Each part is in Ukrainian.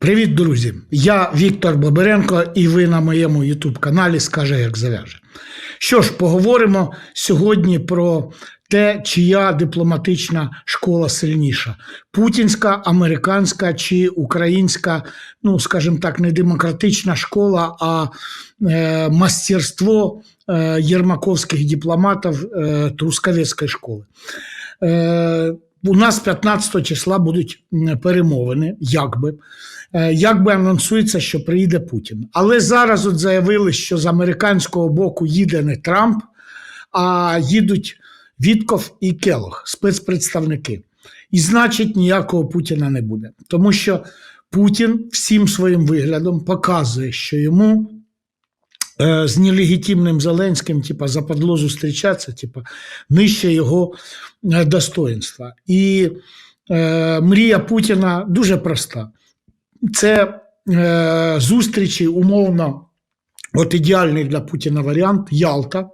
Привіт, друзі! Я Віктор Боберенко, і ви на моєму YouTube каналі Скаже, як зав'яже. Що ж, поговоримо сьогодні про те, чия дипломатична школа сильніша: путінська, американська чи українська, ну скажімо так, не демократична школа, а е, мастерство е, єрмаковських дипломатів е, Трускавецької школи. Е, у нас 15 числа будуть перемовини, якби. Е, Якби анонсується, що приїде Путін. Але зараз от заявили, що з американського боку їде не Трамп, а їдуть Вітков і Келох, спецпредставники. І значить, ніякого Путіна не буде. Тому що Путін всім своїм виглядом показує, що йому е, з нелегітимним Зеленським, типа, западло зустрічатися, типа, нижче його е, достоинства. І е, мрія Путіна дуже проста. Це е, зустрічі умовно, от ідеальний для Путіна варіант Ялта.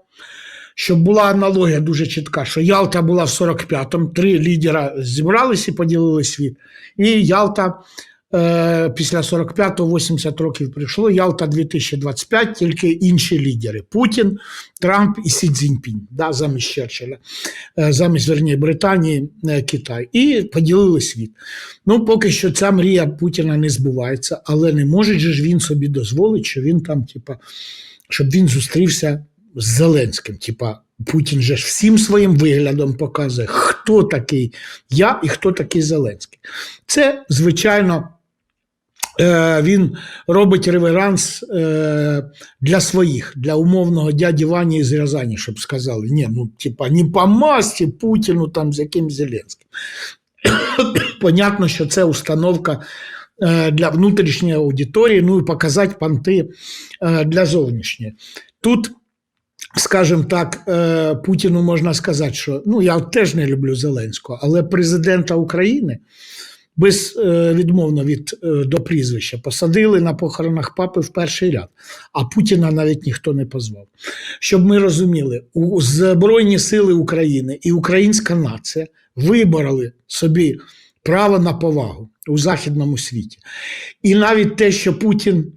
Щоб була аналогія дуже чітка, що Ялта була в 45-му, три лідера зібрались і поділили світ. І Ялта після 45-го 80 років прийшло. Ялта 2025, тільки інші лідери: Путін, Трамп і Сі Цзіньпінь, да, замість Черчилля, е, замість верні, Британії, е, Китай. І поділили світ. Ну, поки що ця мрія Путіна не збувається, але не може ж він собі дозволити, що він там, типа, щоб він зустрівся з Зеленським. Типа, Путін же ж всім своїм виглядом показує, хто такий я і хто такий Зеленський. Це, звичайно, е, він робить реверанс е, для своїх, для умовного дяді Вані із Рязані, щоб сказали, ні, ну, типа, не по масті Путіну там з яким Зеленським. Понятно, що це установка е, для внутрішньої аудиторії, ну і показати панти е, для зовнішньої. Тут, скажімо так, е, Путіну можна сказати, що ну я теж не люблю Зеленського, але президента України безвідмовно від е, до прізвища посадили на похоронах папи в перший ряд, а Путіна навіть ніхто не позвав. Щоб ми розуміли, у Збройні Сили України і українська нація вибороли собі право на повагу у західному світі. І навіть те, що Путін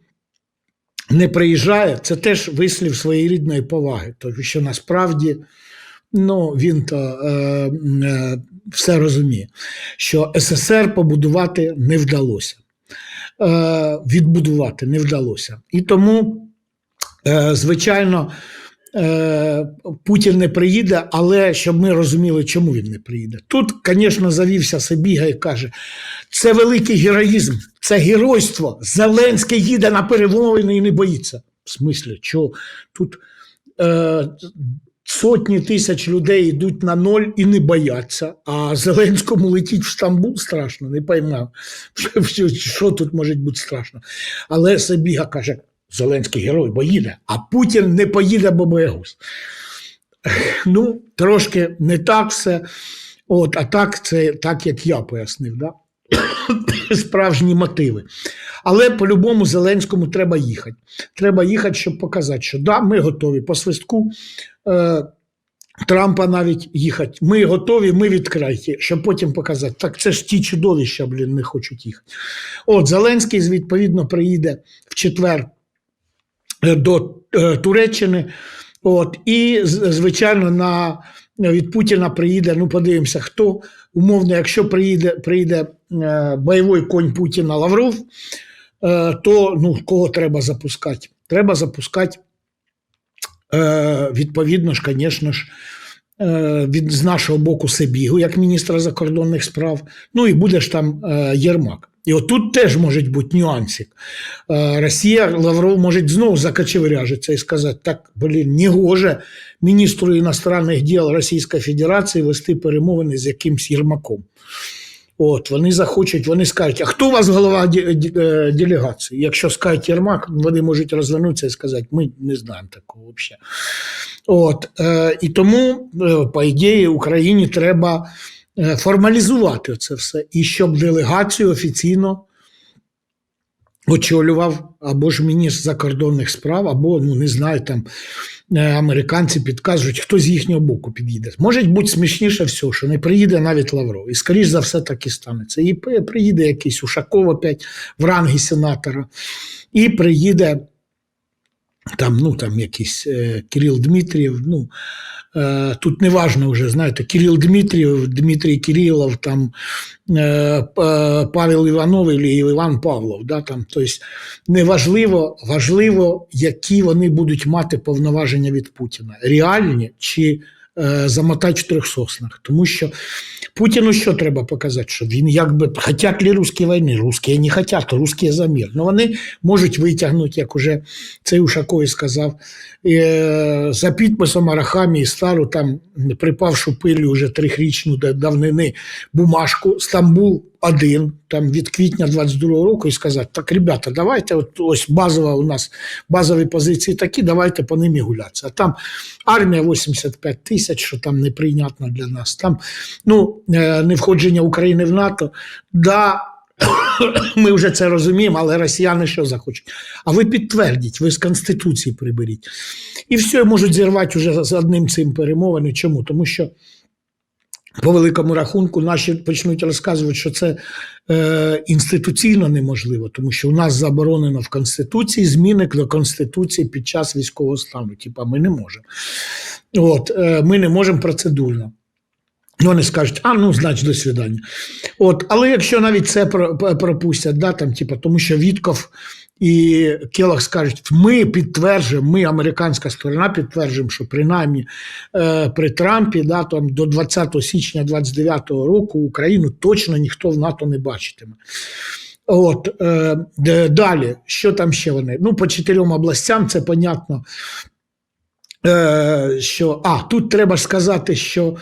не приїжджає, це теж вислів своєї рідної поваги, тому що насправді ну, він то е, е, все розуміє, що СССР побудувати не вдалося, е, відбудувати не вдалося. І тому, е, звичайно, е, Путін не приїде, але щоб ми розуміли, чому він не приїде. Тут, звісно, завівся Сибіга і каже: це великий героїзм, це геройство. Зеленський їде на перемовини і не боїться. В смислі, що тут е, сотні тисяч людей йдуть на ноль і не бояться, а Зеленському летіть в Стамбул страшно, не поймав, що, тут може бути страшно. Але Сибіга каже: Зеленський герой, бо їде, а Путін не поїде, бо боягуз. Ну, трошки не так все. От, а так, це так, як я пояснив. Да? Справжні мотиви. Але по-любому Зеленському треба їхати. Треба їхати, щоб показати, що да, ми готові по свистку Трампа навіть їхати. Ми готові, ми відкриті, щоб потім показати. Так це ж ті чудовища, блін, не хочуть їхати. От Зеленський, відповідно, приїде в четвер е, до е, Туреччини. От, і, звичайно, на, від Путіна приїде, ну подивимося, хто умовно, якщо приїде, приїде е, бойовий конь Путіна Лавров, е, то ну, кого треба запускати? Треба запускати, е, відповідно ж, звісно ж, е, від, з нашого боку Сибігу, як міністра закордонних справ, ну і буде ж там е, Єрмак. І отут теж може бути нюансик. Е, Росія, Лавров може знову закочевряжитися і сказати, так, блін, не гоже міністру іностранних діл Російської Федерації вести перемовини з якимсь Єрмаком. От, вони захочуть, вони скажуть, а хто у вас голова е, делегації? Якщо скажуть Єрмак, вони можуть розвернутися і сказати, ми не знаємо такого взагалі. От, е, і тому, е, по ідеї, Україні треба формалізувати це все. І щоб делегацію офіційно очолював або ж міністр закордонних справ, або, ну не знаю, там е, американці підказують, хто з їхнього боку під'їде. Може бути смішніше все, що не приїде навіть Лавров. І, скоріш за все, так і станеться. І приїде якийсь Ушаков опять в рангі сенатора, і приїде там, ну, там якийсь е, Кирил Дмитрієв, ну, тут не важно вже, знаєте, Кирил Дмитрів, Дмитрій Кирилов, там, е, Павел Іванов і Іван Павлов. Да, там, тобто, неважливо, важливо, які вони будуть мати повноваження від Путіна, реальні чи е, трьох соснах. Тому що Путіну що треба показати? Що він якби хотять ли русські війни? Русські не хотять, русські за мир. Ну вони можуть витягнути, як уже цей Ушаков сказав, е, за підписом Арахамії стару там припавшу пилю вже трихрічну давнини бумажку Стамбул один там від квітня 22-го року і сказати: так, ребята, давайте, от ось базова у нас базові позиції такі, давайте по ним і гулятися. А там армія 85 тисяч, що там неприйнятно для нас. Там ну, е, не входження України в НАТО. Да, ми вже це розуміємо, але росіяни що захочуть? А ви підтвердіть, ви з Конституції приберіть. І все, можуть зірвати вже з одним цим перемовини. Чому? Тому що по великому рахунку наші почнуть розказувати, що це е, інституційно неможливо, тому що у нас заборонено в Конституції зміни до Конституції під час військового стану. Типа ми не можемо. От, е, ми не можемо процедурно. Ну, Вони скажуть, а ну, значить, до свидання. От, але якщо навіть це про- про- пропустять, да, там, типу, тому що Вітков і Келах скажуть, ми підтверджуємо, ми, американська сторона, підтверджуємо, що принаймні е, при Трампі да, там, до 20 січня 29 року Україну точно ніхто в НАТО не бачитиме. От, е, далі, що там ще вони? Ну, по чотирьом областям це понятно. Е, що, а, тут треба сказати, що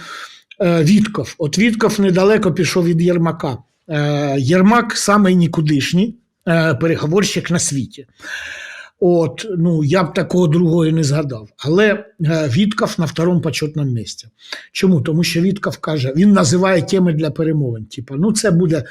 Вітков. От Вітков недалеко пішов від Єрмака. Е, Єрмак самий нікудишній е, переговорщик на світі. От, ну, я б такого другого не згадав. Але е, Вітков на второму почетному місці. Чому? Тому що Вітков каже, він називає теми для перемовин. Типа, ну це буде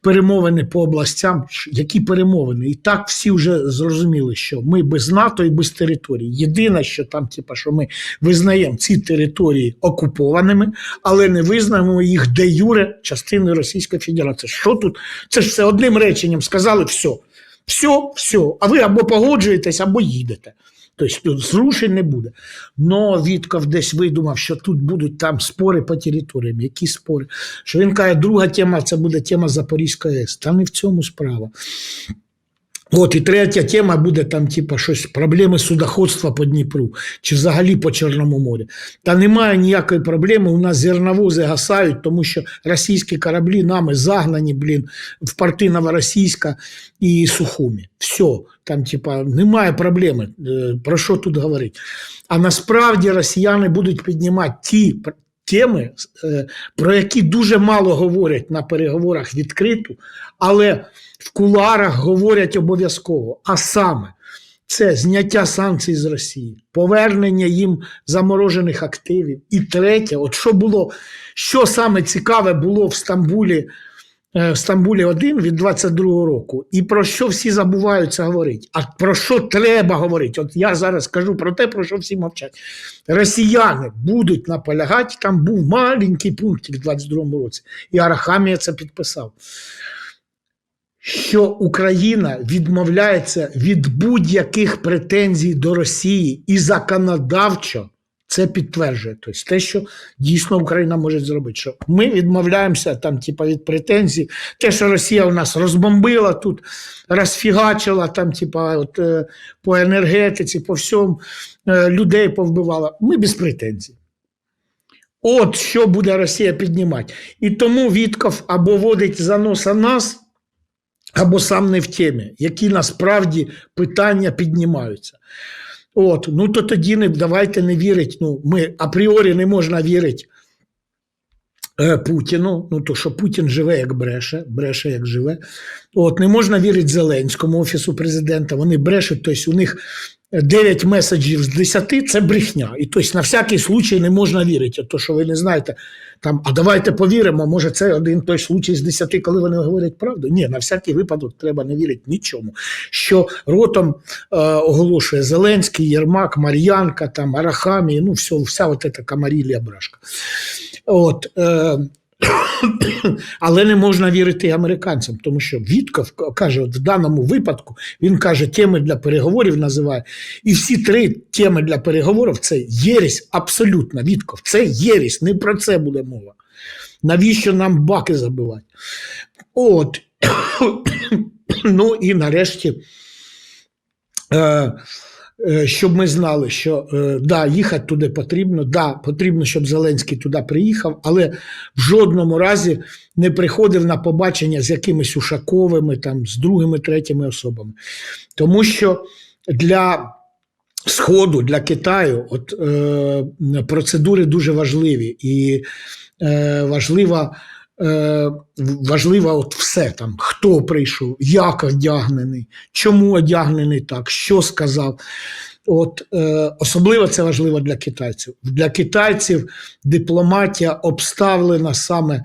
перемовини по областям. Які перемовини? І так всі вже зрозуміли, що ми без НАТО і без територій. Єдине, що там, типа, що ми визнаємо ці території окупованими, але не визнаємо їх де юре частиною Російської Федерації. Що тут? Це ж все одним реченням сказали все. Все, все. А ви або погоджуєтесь, або їдете. Тобто зрушень не буде. Но Вітков десь видумав, що тут будуть там спори по територіям. Які спори? Що він каже, друга тема це буде тема Запорізької АЕС. Та не в цьому справа. От і третя тема буде там, типа, щось проблеми судоходства по Дніпру чи взагалі по Чорному морі. Та немає ніякої проблеми. У нас зерновози гасають, тому що російські кораблі нами загнані, блін, в порти Новоросійська і Сухумі. Все, там, типа, немає проблеми. Е, Про що тут говорити? А насправді росіяни будуть піднімати ті теми, е, про які дуже мало говорять на переговорах відкрито, але в куларах говорять обов'язково. А саме це зняття санкцій з Росії, повернення їм заморожених активів. І третє, от що було, що саме цікаве було в Стамбулі, в Стамбулі 1 від 22-го року, і про що всі забуваються говорити. А про що треба говорити? От я зараз кажу про те, про що всі мовчать. Росіяни будуть наполягати, там був маленький пункт в 22-му році, і Арахамія це підписав що Україна відмовляється від будь-яких претензій до Росії і законодавчо це підтверджує. Тобто те, що дійсно Україна може зробити. Що ми відмовляємося там, типа, від претензій. Те, що Росія у нас розбомбила тут, розфігачила там, типа, от, е, по енергетиці, по всьому, е, людей повбивала. Ми без претензій. От що буде Росія піднімати. І тому Вітков або водить за носа нас, або сам не в темі, які насправді питання піднімаються. От, ну то тоді не давайте не вірить. Ну, ми апріорі не можна вірити е, Путіну, ну то що Путін живе як бреше, бреше як живе. От не можна вірити Зеленському офісу президента. Вони брешуть, тобто у них 9 меседжів з 10 – це брехня. І тобто на всякий случай не можна вірити. То, що ви не знаєте, там, а давайте повіримо, може це один той случай з 10, коли вони говорять правду. Ні, на всякий випадок треба не вірити нічому. Що ротом е, оголошує Зеленський, Єрмак, Мар'янка, там, Арахамі, ну все, вся от ця камарілія брашка. От, е, але не можна вірити американцям, тому що Вітков каже, в даному випадку він каже, теми для переговорів називає. І всі три теми для переговорів це єресь абсолютно. Вітков, це єресь, не про це буде мова. Навіщо нам баки забивати? От. ну і нарешті. Е, щоб ми знали, що е, да, їхати туди потрібно, да, потрібно, щоб Зеленський туди приїхав, але в жодному разі не приходив на побачення з якимись Ушаковими, там, з другими, третіми особами. Тому що для Сходу, для Китаю, от, е, процедури дуже важливі і е, важлива. Е, важливо от все там, хто прийшов, як одягнений, чому одягнений так, що сказав. От е, Особливо це важливо для китайців. Для китайців дипломатія обставлена саме,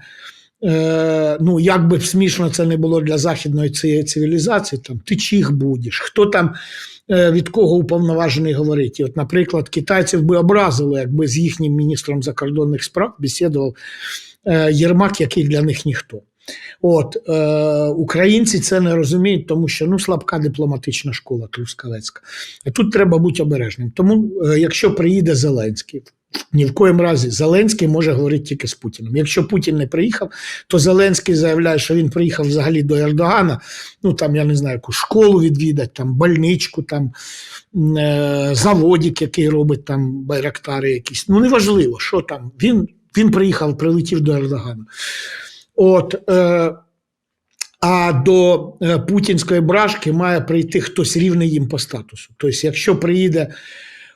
е, ну як би смішно це не було для західної цієї цивілізації, там ти чих будеш, хто там е, від кого уповноважений говорить. І От, наприклад, китайців би образило, якби з їхнім міністром закордонних справ бесідував Єрмак, який для них ніхто. От е, Українці це не розуміють, тому що ну слабка дипломатична школа Трускавецька. Тут треба бути обережним. Тому, е, якщо приїде Зеленський, ні в коїм разі Зеленський може говорити тільки з Путіним. Якщо Путін не приїхав, то Зеленський заявляє, що він приїхав взагалі до Ердогана. Ну там я не знаю, яку школу відвідати, там больничку, там е, заводик, який робить там байрактари якісь. Ну неважливо, що там. Він він приїхав, прилетів до Ердогана. От, е, а до е, путінської брашки має прийти хтось рівний їм по статусу. Тобто, якщо приїде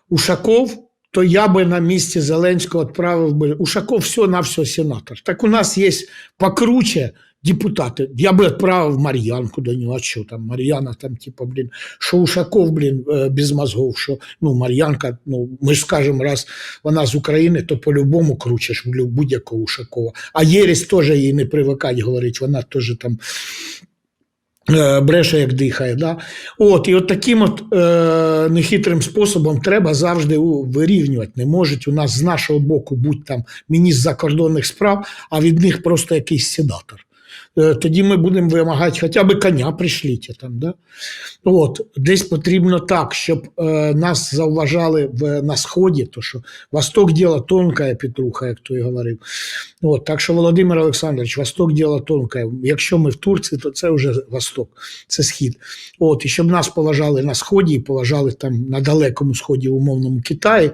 Ушаков, то я би на місці Зеленського відправив би Ушаков все на все сенатор. Так у нас є покруче депутати. Я би відправив Мар'янку до нього. А що там? Мар'яна там, типу, блін, що Ушаков, блін, е, без мозгов, що ну, Мар'янка, ну ми ж скажемо, раз вона з України, то по-любому кручеш будь-якого Ушакова. А Єріс теж їй не привикать говорить, вона теж там. е, Бреше, як дихає. Да? От, І от таким от е, нехитрим способом треба завжди вирівнювати. Не можуть у нас з нашого боку бути там міністр закордонних справ, а від них просто якийсь сенатор. Е, Тоді ми будемо вимагати, хоча б коня пришліть там. Да? От, десь потрібно так, щоб е, нас зауважали в, на Сході, то що Восток діло тонке, Петруха, як той говорив. От, так що, Володимир Олександрович, Восток діло тонке. Якщо ми в Турції, то це вже Восток, це Схід. От, і щоб нас поважали на Сході і поважали там на далекому Сході, в умовному Китаї,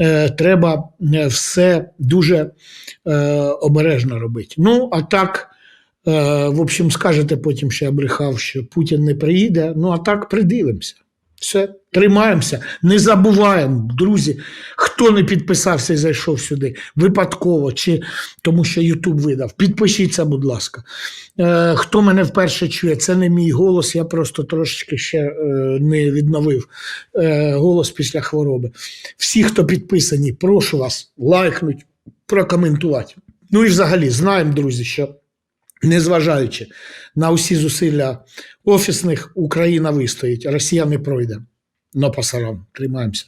е, треба е, все дуже е, обережно робити. Ну, а так. Е, В общем, скажете потім, що я брехав, що Путін не приїде. Ну а так придивимося. Все, тримаємося, не забуваємо, друзі, хто не підписався і зайшов сюди випадково, чи тому що Ютуб видав. Підпишіться, будь ласка. Е, Хто мене вперше чує, це не мій голос, я просто трошечки ще е, не відновив е, голос після хвороби. Всі, хто підписані, прошу вас лайкнуть, прокоментувати. Ну і взагалі знаємо, друзі, що. Незважаючи на усі зусилля офісних, Україна вистоїть, Росія не пройде. Но пасарам, тримаємося.